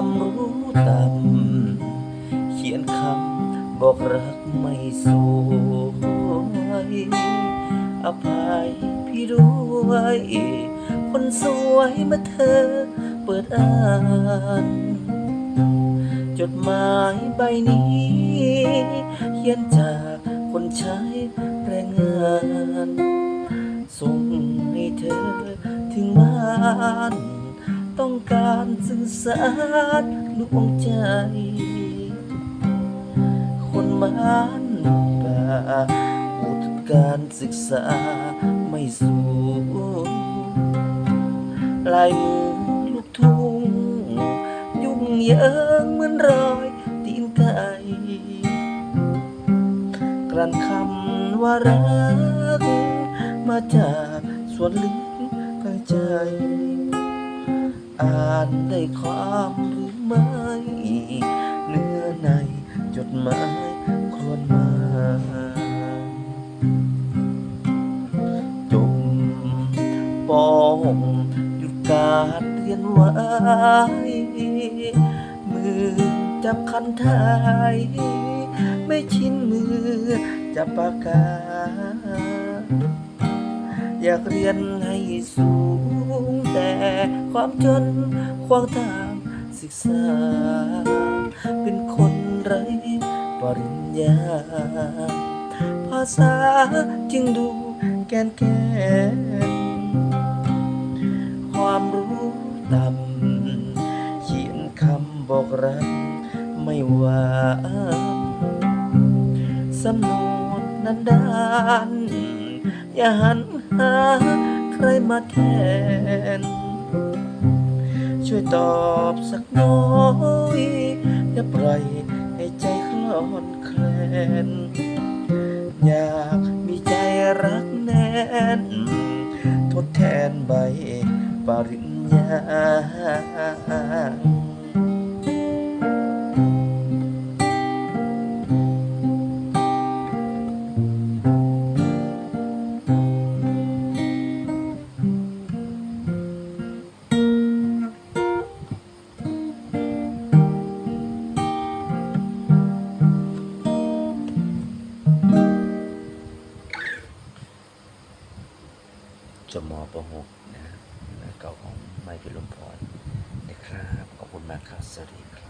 ความรู้ต่ำเขียนคำบอกรักไม่สวยอภัยพี่ด้วย คนสวยมาเธอเปิดอ่านจดหมายใบนี้ เขียนจากคนใช้แรงงาน ส่งให้เธอถึงบ้าน ต้องการสื่อสารดวงใจ คนบ้านป่าอุดการศึกษาไม่สูงลายมือลูกทุ่งยุ่งเยิงเหมือนรอยตีนไก่กลั่นคำว่ารัก มาจากส่วนลึกใจ อ่านได้ความหรือไม่เนื้อในจดหมายควรมาจบปหกหยุดการเรียนไว้มือจับคันไทย ไม่ชินมือจับปากกา อยากเรียนให้สูง แต่ความจนขวางทางศึกษา เป็นคนไร้ปริญญา ภาษาจึงดูแกนแกนความรู้ต่ำเขียนคำบอกรักไม่หวานสำนวนนั้นด้านอย่าหันหา รมาแทน ช่วยตอบสักน้อยอย่าปล่อยให้ใจคลอนแคลน อยากมีใจรักแน่น ทดแทนใบปริญญา จมประหกนะเก่าของไมค์พิลมพรนะครับ ขอบคุณมากครับ สวัสดีครับ